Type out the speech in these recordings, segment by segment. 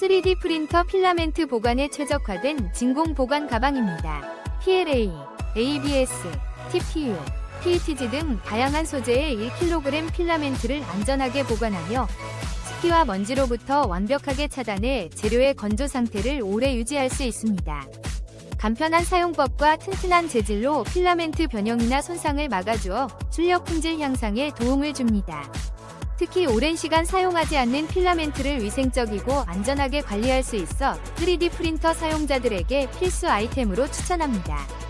3D 프린터 필라멘트 보관에 최적화된 진공 보관 가방입니다. PLA, ABS, TPU, PETG 등 다양한 소재의 1kg 필라멘트를 안전하게 보관하며 습기와 먼지로부터 완벽하게 차단해 재료의 건조 상태를 오래 유지할 수 있습니다. 간편한 사용법과 튼튼한 재질로 필라멘트 변형이나 손상을 막아주어 출력 품질 향상에 도움을 줍니다. 특히 오랜 시간 사용하지 않는 필라멘트를 위생적이고 안전하게 관리할 수 있어 3D 프린터 사용자들에게 필수 아이템으로 추천합니다.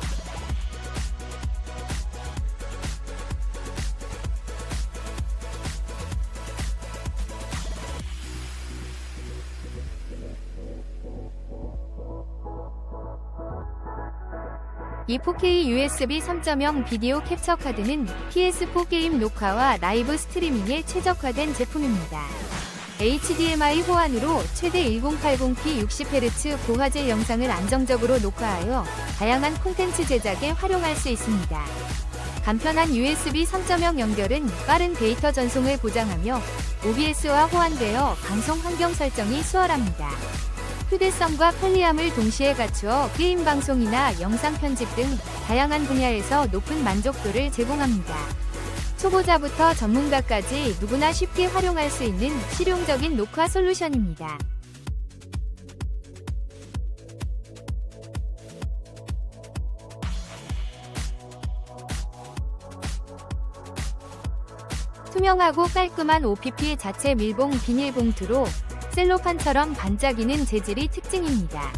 이 4K USB 3.0 비디오 캡처 카드는 PS4 게임 녹화와 라이브 스트리밍에 최적화된 제품입니다. HDMI 호환으로 최대 1080p 60Hz 고화질 영상을 안정적으로 녹화하여 다양한 콘텐츠 제작에 활용할 수 있습니다. 간편한 USB 3.0 연결은 빠른 데이터 전송을 보장하며 OBS와 호환되어 방송 환경 설정이 수월합니다. 휴대성과 편리함을 동시에 갖추어 게임 방송이나 영상 편집 등 다양한 분야에서 높은 만족도를 제공합니다. 초보자부터 전문가까지 누구나 쉽게 활용할 수 있는 실용적인 녹화 솔루션입니다. 투명하고 깔끔한 OPP 자체 밀봉 비닐봉투로 셀로판처럼 반짝이는 재질이 특징입니다.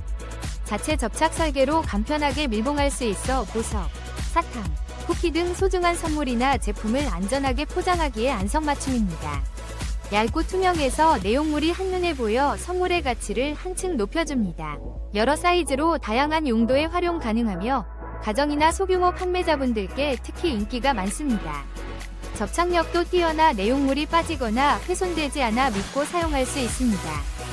자체 접착 설계로 간편하게 밀봉할 수 있어 보석, 사탕, 쿠키 등 소중한 선물이나 제품을 안전하게 포장하기에 안성맞춤입니다. 얇고 투명해서 내용물이 한눈에 보여 선물의 가치를 한층 높여줍니다. 여러 사이즈로 다양한 용도에 활용 가능하며 가정이나 소규모 판매자분들께 특히 인기가 많습니다. 접착력도 뛰어나 내용물이 빠지거나 훼손되지 않아 믿고 사용할 수 있습니다.